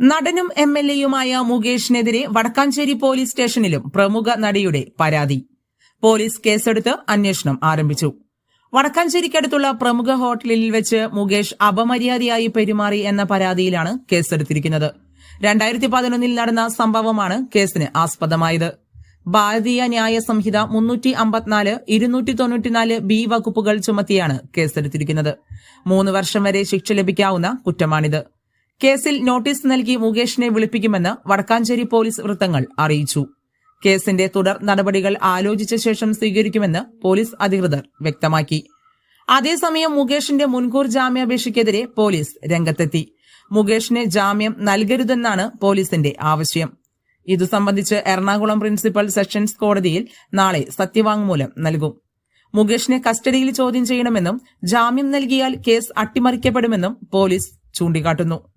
നടനും M L എയുമായ മുകേഷിനെതിരെ വടക്കാഞ്ചേരി പോലീസ് സ്റ്റേഷനിലും പ്രമുഖ നടിയുടെ പരാതി. പോലീസ് കേസെടുത്ത് അന്വേഷണം ആരംഭിച്ചു. വടക്കാഞ്ചേരിക്കടുത്തുള്ള പ്രമുഖ ഹോട്ടലിൽ വെച്ച് മുകേഷ് അപമര്യാദയായി പെരുമാറി എന്ന പരാതിയിലാണ് കേസെടുത്തിരിക്കുന്നത്. രണ്ടായിരത്തി പതിനൊന്നിൽ നടന്ന സംഭവമാണ് കേസിന് ആസ്പദമായത്. ഭാരതീയ ന്യായ സംഹിത മുന്നൂറ്റി അമ്പത്തിനാല് ഇരുന്നൂറ്റി തൊണ്ണൂറ്റിനാല് ബി വകുപ്പുകൾ ചുമത്തിയാണ് കേസെടുത്തിരിക്കുന്നത്. മൂന്ന് വർഷം വരെ ശിക്ഷ ലഭിക്കാവുന്ന കുറ്റമാണിത്. കേസിൽ നോട്ടീസ് നൽകി മുകേഷിനെ വിളിപ്പിക്കുമെന്ന് വടക്കാഞ്ചേരി പോലീസ് വൃത്തങ്ങൾ അറിയിച്ചു. കേസിന്റെ തുടർ നടപടികൾ ആലോചിച്ച ശേഷം സ്വീകരിക്കുമെന്ന് പോലീസ് അധികൃതർ വ്യക്തമാക്കി. അതേസമയം മുകേഷിന്റെ മുൻകൂർ ജാമ്യാപേക്ഷയ്ക്കെതിരെ പോലീസ് രംഗത്തെത്തി. മുകേഷിന് ജാമ്യം നൽകരുതെന്നാണ് പോലീസിന്റെ ആവശ്യം. ഇതു സംബന്ധിച്ച് എറണാകുളം പ്രിൻസിപ്പൽ സെഷൻസ് കോടതിയിൽ നാളെ സത്യവാങ്മൂലം നൽകും. മുകേഷിനെ കസ്റ്റഡിയിൽ ചോദ്യം ചെയ്യണമെന്നും ജാമ്യം നൽകിയാൽ കേസ് അട്ടിമറിക്കപ്പെടുമെന്നും പോലീസ് ചൂണ്ടിക്കാട്ടുന്നു.